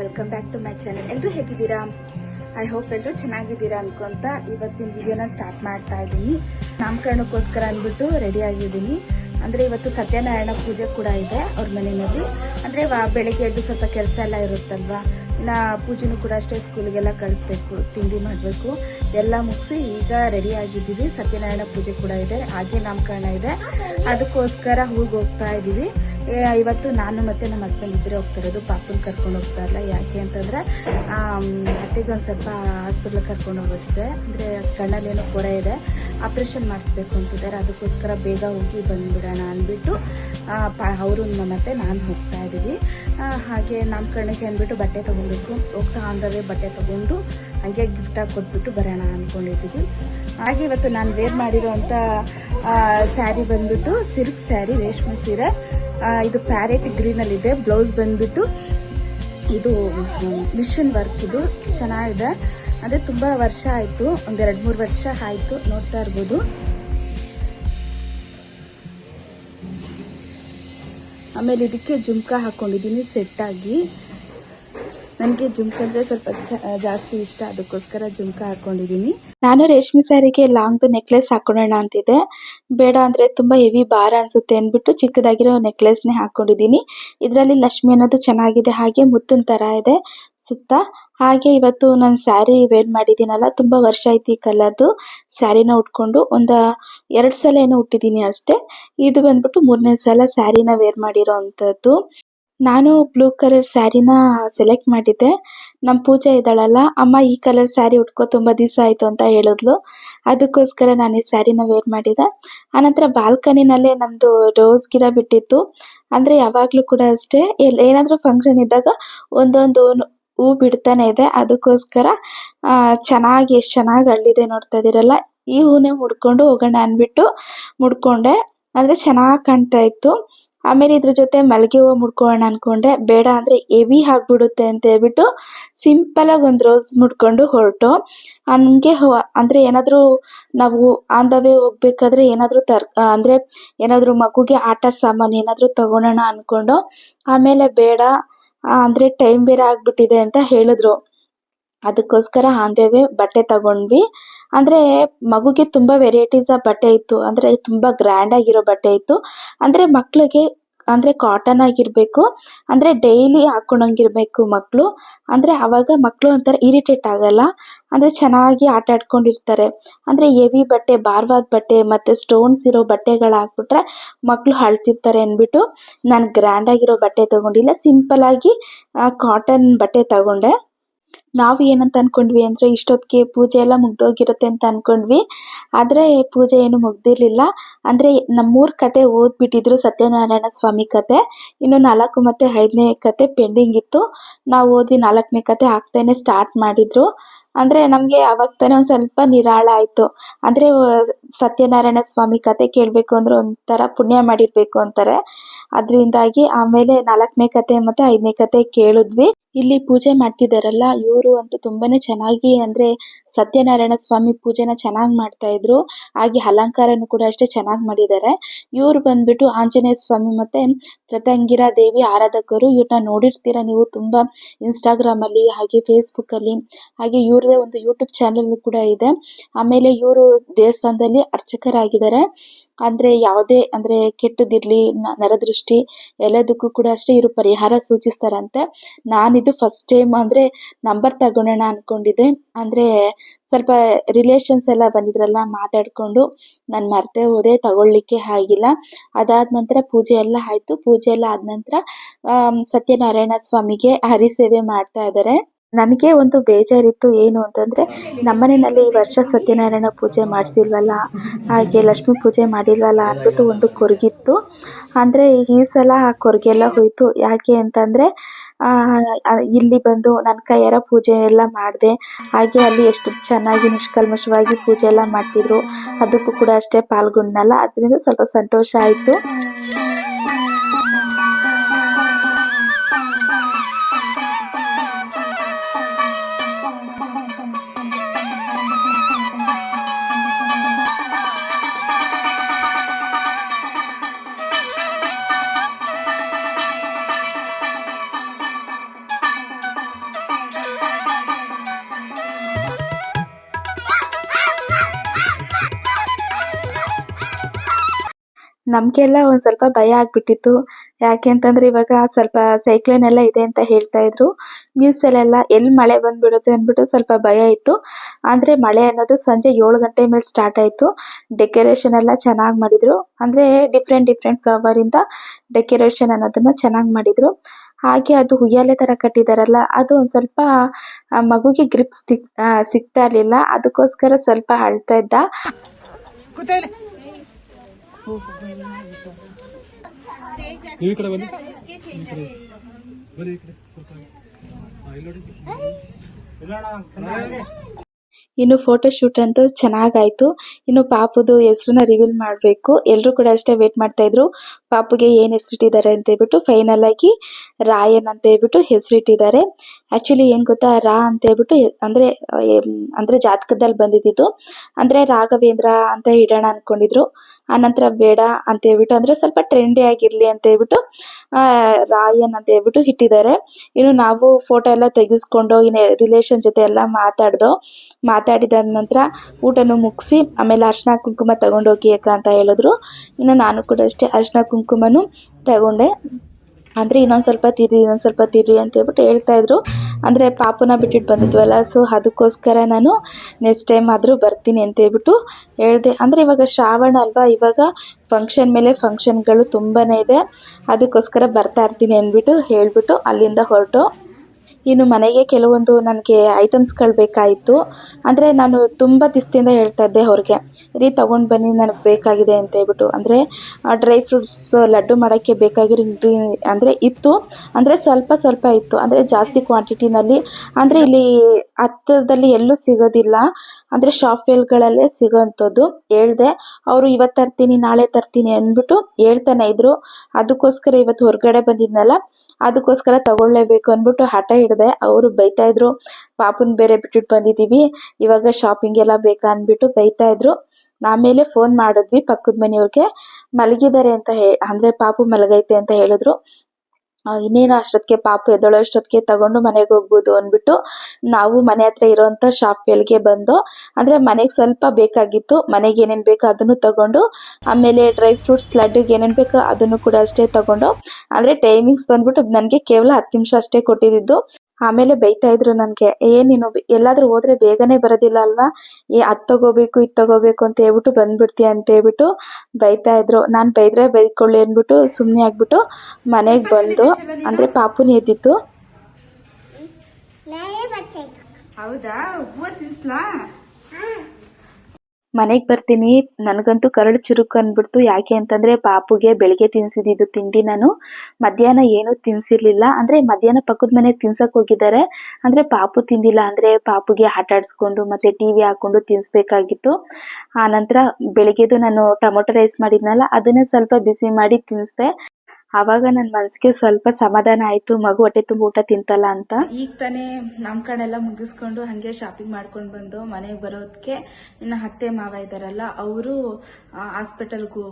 Welcome back to my channel ಎಲ್ಲರೂ ಹೇಗಿದ್ದೀರಾ? I hope ಎಲ್ಲರೂ ಚೆನ್ನಾಗಿದ್ದೀರಾ ಅನ್ಕೊಂತ ಇವತ್ತಿನ ವಿಡಿಯೋನ ಸ್ಟಾರ್ಟ್ ಮಾಡ್ತಾ ಇದ್ದೀನಿ. ನಾಮಕರಣಕ್ಕೋಸ್ಕರ ಅಂದ್ಬಿಟ್ಟು ರೆಡಿ ಆಗಿದ್ದೀನಿ. ಅಂದರೆ ಇವತ್ತು ಸತ್ಯನಾರಾಯಣ ಪೂಜೆ ಕೂಡ ಇದೆ ಅವ್ರ ಮನೆಯಲ್ಲಿ. ಅಂದರೆ ಬೆಳಗ್ಗೆ ಎದ್ದು ಸ್ವಲ್ಪ ಕೆಲಸ ಎಲ್ಲ ಇರುತ್ತಲ್ವಾ? ಇನ್ನು ಪೂಜೆನೂ ಕೂಡ ಅಷ್ಟೇ ಸ್ಕೂಲಿಗೆಲ್ಲ ಕಳಿಸ್ಬೇಕು, ತಿಂಡಿ ಮಾಡಬೇಕು. ಎಲ್ಲ ಮುಗಿಸಿ ಈಗ ರೆಡಿ ಆಗಿದ್ದೀವಿ. ಸತ್ಯನಾರಾಯಣ ಪೂಜೆ ಕೂಡ ಇದೆ. ಹಾಗೆ ನಾಮಕರಣ ಇದೆ. ಅದಕ್ಕೋಸ್ಕರ ಹೂಗೆ ಹೋಗ್ತಾ ಇದ್ದೀವಿ. ಇವತ್ತು ನಾನು ಮತ್ತೆ ನಮ್ಮ ಹಸ್ಬೆಂಡ್ ಇಬ್ಬರೇ ಹೋಗ್ತಿರೋದು ಪಾಪನ್ ಕರ್ಕೊಂಡು ಹೋಗ್ತಾ ಇಲ್ಲ ಯಾಕೆ ಅಂತಂದರೆ ಅತ್ತೆಗೆ ಒಂದು ಸ್ವಲ್ಪ ಹಾಸ್ಪಿಟ್ಲಿಗೆ ಕರ್ಕೊಂಡು ಹೋಗುತ್ತೆ ಅಂದರೆ ಕಣ್ಣಲ್ಲಿ ಏನೋ ಕೊರೆ ಇದೆ. ಆಪ್ರೇಷನ್ ಮಾಡಿಸ್ಬೇಕು ಅಂತಿದ್ದಾರೆ. ಅದಕ್ಕೋಸ್ಕರ ಬೇಗ ಹೋಗಿ ಬಂದುಬಿಡೋಣ ಅಂದ್ಬಿಟ್ಟು ಅವರು ಮತ್ತೆ ನಾನು ಹೋಗ್ತಾ ಇದ್ದೀವಿ. ಹಾಗೆ ನಮ್ಮ ಕಣ್ಣಿಗೆ ಅಂದ್ಬಿಟ್ಟು ಬಟ್ಟೆ ತೊಗೊಬೇಕು ಹೋಗ್ತಾ ಅಂದರೆ ಬಟ್ಟೆ ತೊಗೊಂಡು, ಹಾಗೆ ಗಿಫ್ಟಾಗಿ ಕೊಟ್ಬಿಟ್ಟು ಬರೋಣ ಅಂದ್ಕೊಂಡಿದ್ದೀವಿ ಹಾಗೆ ಇವತ್ತು ನಾನು ವೇರ್ ಮಾಡಿರೋವಂಥ ಸ್ಯಾರಿ ಬಂದ್ಬಿಟ್ಟು ಸಿಲ್ಕ್ ಸ್ಯಾರಿ ರೇಷ್ಮೆ ಸೀರೆ. ಇದು ಪ್ಯಾರೆಟ್ ಗ್ರೀನಲ್ಲಿದೆ, ಬ್ಲೌಸ್ ಬಂದ್ಬಿಟ್ಟು ಇದು ಮಿಷನ್ ವರ್ಕ್ ಇದು, ಚೆನ್ನಾಗಿದೆ. ಅಂದರೆ ತುಂಬ ವರ್ಷ ಆಯಿತು ಒಂದೆರಡು ಮೂರು ವರ್ಷ ಆಯಿತು ನೋಡ್ತಾ ಇರ್ಬೋದು. ಆಮೇಲೆ ಇದಕ್ಕೆ ಜುಮ್ಕಾ ಹಾಕ್ಕೊಂಡಿದ್ದೀನಿ ಸೆಟ್ಟಾಗಿ ನನಗೆ ಜುಮ್ಕ ಅಂದರೆ ಸ್ವಲ್ಪ ಜಾಸ್ತಿ ಇಷ್ಟ. ಅದಕ್ಕೋಸ್ಕರ ಜುಮ್ಕ ಹಾಕ್ಕೊಂಡಿದ್ದೀನಿ ನಾನು ರೇಷ್ಮೆ ಸ್ಯಾರಿಗೆ ಲಾಂಗ್ದು ನೆಕ್ಲೆಸ್ ಹಾಕೊಳ್ಳೋಣ ಅಂತಿದೆ ಬೇಡ ಅಂದರೆ ತುಂಬ ಹೆವಿ ಭಾರ ಅನಿಸುತ್ತೆ ಅಂದ್ಬಿಟ್ಟು ಚಿಕ್ಕದಾಗಿರೋ ನೆಕ್ಲೆಸ್ನೇ ಹಾಕ್ಕೊಂಡಿದ್ದೀನಿ ಇದರಲ್ಲಿ ಲಕ್ಷ್ಮಿ ಅನ್ನೋದು ಚೆನ್ನಾಗಿದೆ, ಹಾಗೆ ಮುತ್ತಿನ ಥರ ಇದೆ ಸುತ್ತ. ಹಾಗೆ ಇವತ್ತು ನಾನು ಸ್ಯಾರಿ ವೇರ್ ಮಾಡಿದ್ದೀನಲ್ಲ, ತುಂಬ ವರ್ಷ ಆಯ್ತು ಈ ಕಲರ್ದು. ಸ್ಯಾರಿನ ಉಟ್ಕೊಂಡು ಒಂದು ಎರಡು ಸಲ ಏನೋ ಉಟ್ಟಿದ್ದೀನಿ ಅಷ್ಟೇ. ಇದು ಬಂದ್ಬಿಟ್ಟು ಮೂರನೇ ಸಲ ಸ್ಯಾರಿನ ವೇರ್ ಮಾಡಿರೋ ನಾನು ಬ್ಲೂ ಕಲರ್ ಸ್ಯಾರಿನ ಸೆಲೆಕ್ಟ್ ಮಾಡಿದ್ದೆ. ನಮ್ಮ ಪೂಜೆ ಇದ್ದಾಳಲ್ಲ, ಅಮ್ಮ ಈ ಕಲರ್ ಸ್ಯಾರಿ ಉಟ್ಕೋ ತುಂಬ ದಿವಸ ಆಯಿತು ಅಂತ ಹೇಳಿದ್ಲು. ಅದಕ್ಕೋಸ್ಕರ ನಾನು ಈ ಸ್ಯಾರಿನ ವೇರ್ ಮಾಡಿದೆ. ಆನಂತರ ಬಾಲ್ಕನಿನಲ್ಲೇ ನಮ್ಮದು ರೋಸ್ ಗಿಡ ಬಿಟ್ಟಿತ್ತು. ಅಂದರೆ ಯಾವಾಗಲೂ ಕೂಡ ಅಷ್ಟೇ. ಎಲ್ಲಿ ಏನಾದರೂ ಫಂಕ್ಷನ್ ಇದ್ದಾಗ ಒಂದೊಂದು ಹೂ ಬಿಡ್ತಾನೆ ಇದೆ. ಅದಕ್ಕೋಸ್ಕರ ಚೆನ್ನಾಗಿ ಎಷ್ಟು ಚೆನ್ನಾಗಿ ಅಳ್ಳಿದೆ ನೋಡ್ತಾ ಇದ್ದೀರಲ್ಲ, ಈ ಹೂನೇ ಮುಡ್ಕೊಂಡು ಹೋಗೋಣ ಅಂದ್ಬಿಟ್ಟು ಮುಡ್ಕೊಂಡೆ. ಅಂದರೆ ಚೆನ್ನಾಗಿ ಕಾಣ್ತಾ ಇತ್ತು. ಆಮೇಲೆ ಇದ್ರ ಜೊತೆ ಮಲ್ಲಿಗೆ ಹೂವು ಮುಡ್ಕೊಳ್ಳೋಣ ಅನ್ಕೊಂಡೆ. ಬೇಡ ಅಂದರೆ ಹೆವಿ ಆಗಿಬಿಡುತ್ತೆ ಅಂತ ಹೇಳ್ಬಿಟ್ಟು ಸಿಂಪಲ್ ಆಗಿ ಒಂದು ರೋಸ್ ಮುಡ್ಕೊಂಡು ಹೊರಟು. ಹಂಗೆ ಹೊ- ಅಂದ್ರೆ ಏನಾದರೂ ನಾವು ಆನ್ ದ ವೇ ಹೋಗ್ಬೇಕಾದ್ರೆ ಏನಾದರೂ ತರ್ ಅಂದರೆ ಏನಾದರೂ ಮಗುಗೆ ಆಟ ಸಾಮಾನು ಏನಾದರೂ ತಗೊಳೋಣ ಅಂದ್ಕೊಂಡು ಆಮೇಲೆ ಬೇಡ ಅಂದ್ರೆ ಟೈಮ್ ಬೇರೆ ಆಗಿಬಿಟ್ಟಿದೆ ಅಂತ ಹೇಳಿದ್ರು. ಅದಕ್ಕೋಸ್ಕರ ಹಾಂದೇವೆ ಬಟ್ಟೆ ತಗೊಂಡ್ವಿ. ಅಂದ್ರೆ ಮಗುಗೆ ತುಂಬಾ ವೆರೈಟೀಸ್ ಆಫ್ ಬಟ್ಟೆ ಇತ್ತು. ಅಂದ್ರೆ ತುಂಬಾ ಗ್ರ್ಯಾಂಡ್ ಆಗಿರೋ ಬಟ್ಟೆ ಇತ್ತು. ಅಂದ್ರೆ ಮಕ್ಕಳಿಗೆ ಅಂದ್ರೆ ಕಾಟನ್ ಆಗಿರ್ಬೇಕು. ಅಂದ್ರೆ ಡೈಲಿ ಹಾಕೊಂಡಂಗಿರ್ಬೇಕು ಮಕ್ಕಳು ಅಂದ್ರೆ ಅವಾಗ ಮಕ್ಕಳು ಒಂಥರ ಇರಿಟೇಟ್ ಆಗಲ್ಲ. ಅಂದ್ರೆ ಚೆನ್ನಾಗಿ ಆಟ ಆಡ್ಕೊಂಡಿರ್ತಾರೆ. ಅಂದ್ರೆ ಹೆವಿ ಬಟ್ಟೆ, ಭಾರವಾದ ಬಟ್ಟೆ ಮತ್ತೆ ಸ್ಟೋನ್ಸ್ ಇರೋ ಬಟ್ಟೆಗಳು ಹಾಕ್ಬಿಟ್ರೆ ಮಕ್ಕಳು ಅಳ್ತಿರ್ತಾರೆ ಅಂದ್ಬಿಟ್ಟು ನಾನು ಗ್ರ್ಯಾಂಡ್ ಆಗಿರೋ ಬಟ್ಟೆ ತಗೊಂಡಿಲ್ಲ. ಸಿಂಪಲ್ ಆಗಿ ಕಾಟನ್ ಬಟ್ಟೆ ತಗೊಂಡೆ. ನಾವು ಏನಂತ ಅನ್ಕೊಂಡ್ವಿ ಅಂದ್ರೆ ಇಷ್ಟೊತ್ತಿಗೆ ಪೂಜೆ ಎಲ್ಲ ಮುಗ್ದೋಗಿರುತ್ತೆ ಅಂತ ಅನ್ಕೊಂಡ್ವಿ. ಆದ್ರೆ ಪೂಜೆ ಏನು ಮುಗ್ದಿರ್ಲಿಲ್ಲ. ಅಂದ್ರೆ ನಮ್ಮೂರ್ ಕತೆ ಓದ್ಬಿಟ್ಟಿದ್ರು ಸತ್ಯನಾರಾಯಣ ಸ್ವಾಮಿ ಕತೆ. ಇನ್ನು ನಾಲ್ಕು ಮತ್ತೆ ಐದನೇ ಕತೆ ಪೆಂಡಿಂಗ್ ಇತ್ತು. ನಾವು ಓದ್ವಿ ನಾಲ್ಕನೇ ಕತೆ ಆಗ್ತಾನೆ ಸ್ಟಾರ್ಟ್ ಮಾಡಿದ್ರು. ಅಂದ್ರೆ ನಮ್ಗೆ ಅವಾಗ ತಾನೇ ಒಂದ್ ಸ್ವಲ್ಪ ನಿರಾಳ ಆಯ್ತು. ಅಂದ್ರೆ ಸತ್ಯನಾರಾಯಣ ಸ್ವಾಮಿ ಕತೆ ಕೇಳ್ಬೇಕು ಅಂದ್ರೆ ಒಂಥರ ಪುಣ್ಯ ಮಾಡಿರ್ಬೇಕು ಅಂತಾರೆ. ಅದರಿಂದಾಗಿ ಆಮೇಲೆ ನಾಲ್ಕನೇ ಕತೆ ಮತ್ತೆ ಐದನೇ ಕತೆ ಕೇಳಿದ್ವಿ. ಇಲ್ಲಿ ಪೂಜೆ ಮಾಡ್ತಿದಾರಲ್ಲ ಇವರು ಅಂತೂ ತುಂಬಾನೇ ಚೆನ್ನಾಗಿ ಅಂದ್ರೆ ಸತ್ಯನಾರಾಯಣ ಸ್ವಾಮಿ ಪೂಜೆನ ಚೆನ್ನಾಗಿ ಮಾಡ್ತಾ ಇದ್ರು. ಹಾಗೆ ಅಲಂಕಾರನು ಕೂಡ ಅಷ್ಟೇ ಚೆನ್ನಾಗಿ ಮಾಡಿದ್ದಾರೆ ಇವ್ರು ಬಂದ್ಬಿಟ್ಟು ಆಂಜನೇಯ ಸ್ವಾಮಿ ಮತ್ತೆ ಪ್ರತಂಗಿರ ದೇವಿ ಆರಾಧಕರು ಇವ್ರನ್ನ ನೋಡಿರ್ತೀರ ನೀವು ತುಂಬಾ ಇನ್ಸ್ಟಾಗ್ರಾಮ್ ಅಲ್ಲಿ ಹಾಗೆ ಫೇಸ್ಬುಕ್ ಅಲ್ಲಿ. ಹಾಗೆ ಇವ್ರದೇ ಒಂದು ಯೂಟ್ಯೂಬ್ ಚಾನೆಲ್ ಕೂಡ ಇದೆ. ಆಮೇಲೆ ಇವರು ದೇವಸ್ಥಾನದಲ್ಲಿ ಅರ್ಚಕರಾಗಿದ್ದಾರೆ ಅಂದ್ರೆ ಯಾವುದೇ ಅಂದ್ರೆ ಕೆಟ್ಟದಿರ್ಲಿ ನರದೃಷ್ಟಿ ಎಲ್ಲದಕ್ಕೂ ಕೂಡ ಅಷ್ಟೇ ಇವರು ಪರಿಹಾರ ಸೂಚಿಸ್ತಾರಂತೆ. ನಾನಿದು ಫಸ್ಟ್ ಟೈಮ್ ಅಂದ್ರೆ ನಂಬರ್ ತಗೊಳೋಣ ಅನ್ಕೊಂಡಿದ್ದೆ. ಅಂದ್ರೆ ಸ್ವಲ್ಪ ರಿಲೇಷನ್ಸ್ ಎಲ್ಲ ಬಂದಿದ್ರಲ್ಲ ಮಾತಾಡ್ಕೊಂಡು ನಾನು ಮರ್ತೆ ಹೋದೆ, ತಗೊಳ್ಳಿಕ್ಕೆ ಆಗಿಲ್ಲ. ಅದಾದ ನಂತರ ಪೂಜೆ ಎಲ್ಲ ಆಯ್ತು. ಪೂಜೆ ಎಲ್ಲ ಆದ ನಂತರ ಸತ್ಯನಾರಾಯಣ ಸ್ವಾಮಿಗೆ ಹರಿಸೇವೆ ಮಾಡ್ತಾ ಇದ್ದಾರೆ ನನಗೆ ಒಂದು ಬೇಜಾರಿತ್ತು ಏನು ಅಂತಂದ್ರೆ ನಮ್ಮನೆಯಲ್ಲಿ ಈ ವರ್ಷ ಸತ್ಯನಾರಾಯಣ ಪೂಜೆ ಮಾಡಿಸಿಲ್ವಲ್ಲ, ಹಾಗೆ ಲಕ್ಷ್ಮೀ ಪೂಜೆ ಮಾಡಿಲ್ವಲ್ಲ ಅಂದ್ಬಿಟ್ಟು ಒಂದು ಕೊರಗಿತ್ತು. ಅಂದ್ರೆ ಈ ಸಲ ಆ ಕೊರಗೆಲ್ಲ ಹೋಯಿತು. ಯಾಕೆ ಅಂತಂದ್ರೆ ಇಲ್ಲಿ ಬಂದು ನನ್ನ ಕೈಯಾರ ಪೂಜೆ ಎಲ್ಲ ಮಾಡಿದೆ. ಹಾಗೆ ಅಲ್ಲಿ ಎಷ್ಟು ಚೆನ್ನಾಗಿ ನಿಷ್ಕಲ್ಮಶವಾಗಿ ಪೂಜೆ ಎಲ್ಲ ಮಾಡ್ತಿದ್ರು. ಅದಕ್ಕೂ ಕೂಡ ಅಷ್ಟೇ ಪಾಲ್ಗೊಂಡ್ನಲ್ಲ. ಅದರಿಂದ ಸ್ವಲ್ಪ ಸಂತೋಷ ಆಯ್ತು. ನಮಗೆಲ್ಲ ಒಂದು ಸ್ವಲ್ಪ ಭಯ ಆಗ್ಬಿಟ್ಟಿತ್ತು. ಯಾಕೆ ಅಂತಂದ್ರೆ ಇವಾಗ ಸ್ವಲ್ಪ ಸೈಕ್ಲೋನ್ ಎಲ್ಲ ಇದೆ ಅಂತ ಹೇಳ್ತಾ ಇದ್ರು. ನ್ಯೂಸಲ್ಲೆಲ್ಲ ಎಲ್ಲಿ ಮಳೆ ಬಂದ್ಬಿಡುತ್ತೆ ಅಂದ್ಬಿಟ್ಟು ಸ್ವಲ್ಪ ಭಯ ಇತ್ತು. ಅಂದ್ರೆ ಮಳೆ ಅನ್ನೋದು ಸಂಜೆ ಏಳು ಗಂಟೆ ಮೇಲೆ ಸ್ಟಾರ್ಟ್ ಆಯಿತು. ಡೆಕೋರೇಷನ್ ಎಲ್ಲ ಚೆನ್ನಾಗಿ ಮಾಡಿದ್ರು. ಅಂದ್ರೆ ಡಿಫ್ರೆಂಟ್ ಡಿಫ್ರೆಂಟ್ ಫ್ಲವರ್ ಇಂದ ಡೆಕೋರೇಷನ್ ಅನ್ನೋದನ್ನ ಚೆನ್ನಾಗಿ ಮಾಡಿದ್ರು. ಹಾಗೆ ಅದು ಉಯ್ಯಾಲೆ ತರ ಕಟ್ಟಿದಾರಲ್ಲ, ಅದು ಒಂದ್ ಸ್ವಲ್ಪ ಮಗುಗೆ ಗ್ರಿಪ್ಸ್ ಸಿಗ್ತಾ ಇರ್ಲಿಲ್ಲ. ಅದಕ್ಕೋಸ್ಕರ ಸ್ವಲ್ಪ ಅಳ್ತಾ ಇದ್ದ. ಈ ಕಡೆ ಬನ್ನಿ. ಬನ್ನಿ ಇನ್ನು ಫೋಟೋ ಶೂಟ್ ಅಂತೂ ಚೆನ್ನಾಗಾಯ್ತು. ಇನ್ನು ಪಾಪುದು ಹೆಸರನ್ನ ರಿವೀಲ್ ಮಾಡಬೇಕು. ಎಲ್ಲರೂ ಕೂಡ ಅಷ್ಟೇ ವೇಟ್ ಮಾಡ್ತಾ ಇದ್ರು. ಪಾಪುಗೆ ಏನ್ ಹೆಸರಿಟ್ಟಿದ್ದಾರೆ ಅಂತ ಹೇಳ್ಬಿಟ್ಟು ಫೈನಲ್ ಆಗಿ ರಾಯನ್ ಅಂತ ಹೇಳ್ಬಿಟ್ಟು ಹೆಸರಿಟ್ಟಿದ್ದಾರೆ. ಆಕ್ಚುಲಿ ಏನ್ ಗೊತ್ತಾ, ರಾ ಅಂತ ಹೇಳ್ಬಿಟ್ಟು ಅಂದ್ರೆ ಅಂದ್ರೆ ಜಾತಕದಲ್ಲಿ ಬಂದಿದ್ದು ಅಂದ್ರೆ ರಾಘವೇಂದ್ರ ಅಂತ ಇಡೋಣ ಅನ್ಕೊಂಡಿದ್ರು. ಆನಂತರ ಬೇಡ ಅಂತ ಹೇಳ್ಬಿಟ್ಟು, ಅಂದ್ರೆ ಸ್ವಲ್ಪ ಟ್ರೆಂಡಿ ಆಗಿರ್ಲಿ ಅಂತ ಹೇಳ್ಬಿಟ್ಟು ರಾಯನ್ ಅಂತ ಹೇಳ್ಬಿಟ್ಟು ಇಟ್ಟಿದ್ದಾರೆ. ಇನ್ನು ನಾವು ಫೋಟೋ ಎಲ್ಲ ತೆಗೆಸ್ಕೊಂಡು, ಇನ್ನು ರಿಲೇಷನ್ ಜೊತೆ ಎಲ್ಲ ಮಾತಾಡ್ದೋ ಮಾತಾಡಿದ ನಂತರ ಊಟನು ಮುಗಿಸಿ, ಆಮೇಲೆ ಅರ್ಶಿನ ಕುಂಕುಮ ತಗೊಂಡೋಗಿ ಅಕ್ಕ ಅಂತ ಹೇಳಿದ್ರು. ಇನ್ನು ನಾನು ಕೂಡ ಅಷ್ಟೇ ಅರ್ಶಿನ ಕುಂಕುಮನು ತಗೊಂಡೆ. ಅಂದರೆ ಇನ್ನೊಂದು ಸ್ವಲ್ಪ ತಿರ್ರಿ, ಇನ್ನೊಂದು ಸ್ವಲ್ಪ ತಿರ್ರಿ ಅಂತ ಹೇಳ್ಬಿಟ್ಟು ಹೇಳ್ತಾ ಇದ್ರು. ಅಂದ್ರೆ ಪಾಪುನ ಬಿಟ್ಟಿಟ್ಟು ಬಂದಿದ್ವಲ್ಲ ಸೊ ಅದಕ್ಕೋಸ್ಕರ ನಾನು ನೆಕ್ಸ್ಟ್ ಟೈಮ್ ಆದರೂ ಬರ್ತೀನಿ ಅಂತ ಹೇಳ್ಬಿಟ್ಟು ಹೇಳಿದೆ. ಅಂದರೆ ಇವಾಗ ಶ್ರಾವಣ ಅಲ್ವಾ, ಇವಾಗ ಫಂಕ್ಷನ್ ಮೇಲೆ ಫಂಕ್ಷನ್ಗಳು ತುಂಬಾ ಇದೆ. ಅದಕ್ಕೋಸ್ಕರ ಬರ್ತಾ ಇರ್ತೀನಿ ಅಂದ್ಬಿಟ್ಟು ಹೇಳ್ಬಿಟ್ಟು ಅಲ್ಲಿಂದ ಹೊರಟು. ಇನ್ನು ಮನೆಗೆ ಕೆಲವೊಂದು ನನಗೆ ಐಟಮ್ಸ್ಗಳು ಬೇಕಾಯಿತು. ಅಂದರೆ ನಾನು ತುಂಬ ದಿವಸದಿಂದ ಹೇಳ್ತಾ ಇದ್ದೆ ಅವ್ರಿಗೆ, ರೀ, ತೊಗೊಂಡು ಬನ್ನಿ, ನನಗೆ ಬೇಕಾಗಿದೆ ಅಂತ ಹೇಳ್ಬಿಟ್ಟು. ಅಂದರೆ ಡ್ರೈ ಫ್ರೂಟ್ಸ್ ಲಡ್ಡು ಮಾಡೋಕ್ಕೆ ಬೇಕಾಗಿರೋ ಇಂಗ್ರೀ ಅಂದರೆ ಇತ್ತು. ಅಂದರೆ ಸ್ವಲ್ಪ ಸ್ವಲ್ಪ ಇತ್ತು. ಅಂದರೆ ಜಾಸ್ತಿ ಕ್ವಾಂಟಿಟಿನಲ್ಲಿ ಅಂದರೆ ಇಲ್ಲಿ ಹತ್ತಿರದಲ್ಲಿ ಎಲ್ಲೂ ಸಿಗೋದಿಲ್ಲ. ಅಂದರೆ ಶಾಪ್ವೇಲ್ಗಳಲ್ಲೇ ಸಿಗೋವಂಥದ್ದು ಹೇಳ್ದೆ, ಅವರು ಇವತ್ತು ತರ್ತೀನಿ, ನಾಳೆ ತರ್ತೀನಿ ಅಂದ್ಬಿಟ್ಟು ಹೇಳ್ತಾನೆ ಇದ್ರು. ಅದಕ್ಕೋಸ್ಕರ ಇವತ್ತು ಹೊರಗಡೆ ಬಂದಿದ್ನಲ್ಲ. ಅದಕ್ಕೋಸ್ಕರ ತಗೊಳ್ಳೇಬೇಕು ಅಂದ್ಬಿಟ್ಟು ಹಠ ಹಿಡ್ದೆ ಅವರು ಬೈತಾ ಇದ್ರು. ಪಾಪನ್ ಬೇರೆ ಬಿಟ್ಟಿಟ್ಟು ಬಂದಿದ್ದೀವಿ ಇವಾಗ ಶಾಪಿಂಗ್ ಎಲ್ಲ ಬೇಕಾ ಅಂದ್ಬಿಟ್ಟು ಬೈತಾ ಇದ್ರು. ಆಮೇಲೆ ಫೋನ್ ಮಾಡಿದ್ವಿ ಪಕ್ಕದ ಮನೆಯವ್ರಿಗೆ. ಮಲಗಿದ್ದಾರೆ ಅಂತ ಹೇ ಅಂದ್ರೆ ಪಾಪು ಮಲಗೈತೆ ಅಂತ ಹೇಳಿದ್ರು. ಇನ್ನೇನು ಅಷ್ಟೊತ್ತಿಗೆ ಪಾಪ ಎದ್ದೊಳೋ, ಅಷ್ಟೊತ್ತಿಗೆ ತಗೊಂಡು ಮನೆಗೆ ಹೋಗ್ಬೋದು ಅಂದ್ಬಿಟ್ಟು ನಾವು ಮನೆ ಹತ್ರ ಇರೋಂಥ ಶಾಪ್ವೆಲ್ಗೆ ಬಂದು, ಅಂದ್ರೆ ಮನೆಗೆ ಸ್ವಲ್ಪ ಬೇಕಾಗಿತ್ತು, ಮನೆಗೆ ಏನೇನು ಬೇಕೋ ಅದನ್ನು ತಗೊಂಡು, ಆಮೇಲೆ ಡ್ರೈ ಫ್ರೂಟ್ಸ್ ಲಡ್ಡುಗೆ ಏನೇನು ಬೇಕೋ ಅದನ್ನು ಕೂಡ ಅಷ್ಟೇ ತಗೊಂಡು, ಅಂದ್ರೆ ಟೈಮಿಂಗ್ಸ್ ಬಂದ್ಬಿಟ್ಟು ನನಗೆ ಕೇವಲ ಹತ್ತು ನಿಮಿಷ ಅಷ್ಟೇ ಕೊಟ್ಟಿದ್ದು. ಆಮೇಲೆ ಬೈತಾ ಇದ್ರು ನನ್ಗೆ ಏ ನೀನು ಎಲ್ಲಾದ್ರೂ ಹೋದ್ರೆ ಬೇಗನೆ ಬರೋದಿಲ್ಲ ಅಲ್ವಾ? ಏ ಅದ್ ತಗೋಬೇಕು ಇದ್ ತಗೋಬೇಕು ಅಂತ ಹೇಳ್ಬಿಟ್ಟು ಬಂದ್ಬಿಡ್ತೀಯ? ಅಂತ ಹೇಳ್ಬಿಟ್ಟು ಬೈತಾ ಇದ್ರು. ನಾನ್ ಬೈದ್ರೆ ಬೈಕೊಳ್ಳಿ ಅಂದ್ಬಿಟ್ಟು ಸುಮ್ನೆ ಆಗ್ಬಿಟ್ಟು ಮನೆಗ್ ಬಂದು ಅಂದ್ರೆ ಪಾಪು ಎದ್ದಿತ್ತು ಹೌದಾ? ಹೂವ ತಿನ್ಸ್ಲಾ? ಮನೆಗ್ ಬರ್ತೀನಿ. ನನಗಂತೂ ಕರಳು ಚುರುಕು ಅಂದ್ಬಿಡ್ತು ಯಾಕೆ ಅಂತಂದ್ರೆ ಪಾಪುಗೆ ಬೆಳಿಗ್ಗೆ ತಿನ್ಸಿದ್ದು ತಿಂಡಿ ನಾನು. ಮಧ್ಯಾಹ್ನ ಏನು ತಿನ್ಸಿರ್ಲಿಲ್ಲ. ಅಂದ್ರೆ ಮಧ್ಯಾಹ್ನ ಪಕ್ಕದ ಮನೆ ತಿನ್ಸಕ್ ಹೋಗಿದ್ದಾರೆ. ಅಂದ್ರೆ ಪಾಪು ತಿಂದಿಲ್ಲ ಅಂದ್ರೆ ಪಾಪುಗೆ ಆಟ ಆಡ್ಸ್ಕೊಂಡು ಮತ್ತೆ ಟಿವಿ ಹಾಕೊಂಡು ತಿನ್ಸ್ಬೇಕಾಗಿತ್ತು. ಆ ನಂತರ ಬೆಳಿಗ್ಗೆದು ನಾನು ಟೊಮೊಟೊ ರೈಸ್ ಮಾಡಿದ್ನಲ್ಲ, ಅದನ್ನೇ ಸ್ವಲ್ಪ ಬಿಸಿ ಮಾಡಿ ತಿನ್ಸ್ದೆ. ಆವಾಗ ನನ್ನ ಮನಸ್ಸಿಗೆ ಸ್ವಲ್ಪ ಸಮಾಧಾನ ಆಯ್ತು, ಮಗು ಹೊಟ್ಟೆ ತುಂಬ ಊಟ ತಿಂತಲ್ಲ ಅಂತ. ಈಗ ತಾನೇ ನಾಮಕರಣ ಎಲ್ಲ ಮುಗಿಸ್ಕೊಂಡು ಹಾಗೆ ಶಾಪಿಂಗ್ ಮಾಡ್ಕೊಂಡು ಬಂದು ಮನೆಗೆ ಬರೋದಕ್ಕೆ ಇನ್ನು ಅತ್ತೆ, ಮಾವ ಇದ್ದಾರಲ್ಲ ಅವರು ಹಾಸ್ಪಿಟಲ್ಗೆ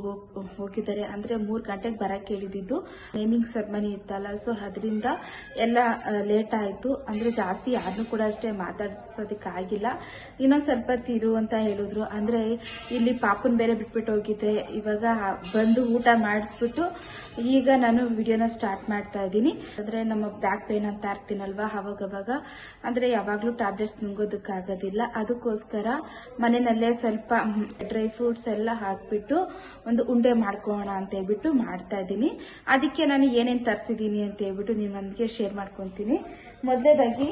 ಹೋಗಿದ್ದಾರೆ. ಅಂದರೆ ಮೂರು ಗಂಟೆಗೆ ಬರಕ್ಕೆ ಹೇಳಿದ್ದು. ನೇಮಿಂಗ್ ಸೆರ್ಮನಿ ಇತ್ತಲ್ಲ ಸೊ ಅದರಿಂದ ಎಲ್ಲ ಲೇಟ್ ಆಯಿತು. ಅಂದರೆ ಜಾಸ್ತಿ ಯಾರನ್ನೂ ಕೂಡ ಅಷ್ಟೇ ಮಾತಾಡ್ಸೋದಕ್ಕಾಗಿಲ್ಲ ಇನ್ನೊಂದು ಸ್ವಲ್ಪ ತಿರು ಅಂತ ಹೇಳಿದ್ರು. ಅಂದರೆ ಇಲ್ಲಿ ಪಾಪನ್ ಬೇರೆ ಬಿಟ್ಬಿಟ್ಟು ಹೋಗಿದ್ದೆ ಇವಾಗ ಬಂದು ಊಟ ಮಾಡಿಸ್ಬಿಟ್ಟು ಈಗ ನಾನು ವಿಡಿಯೋನ ಸ್ಟಾರ್ಟ್ ಮಾಡ್ತಾ ಇದ್ದೀನಿ. ಅಂದರೆ ನಮ್ಮ ಬ್ಯಾಕ್ ಪೇನ್ ಅಂತ ಇರ್ತೀನಲ್ವಾ ಅವಾಗವಾಗ? ಅಂದರೆ ಯಾವಾಗಲೂ ಟ್ಯಾಬ್ಲೆಟ್ಸ್ ನುಂಗೋದಕ್ಕಾಗೋದಿಲ್ಲ. ಅದಕ್ಕೋಸ್ಕರ ಮನೆಯಲ್ಲೇ ಸ್ವಲ್ಪ ಡ್ರೈ ಫ್ರೂಟ್ಸ್ ಎಲ್ಲ ಹಾಕ್ಬಿಟ್ಟು ಒಂದು ಉಂಡೆ ಮಾಡ್ಕೊಳ್ಳೋಣ ಅಂತ ಹೇಳ್ಬಿಟ್ಟು ಮಾಡ್ತಾ ಇದ್ದೀನಿ. ಅದಕ್ಕೆ ನಾನು ಏನೇನು ತರಿಸಿದ್ದೀನಿ ಅಂತ ಹೇಳ್ಬಿಟ್ಟು ನಿಮ್ಮೊಂದಿಗೆ ಶೇರ್ ಮಾಡ್ಕೊತೀನಿ. ಮೊದಲೇದಾಗಿ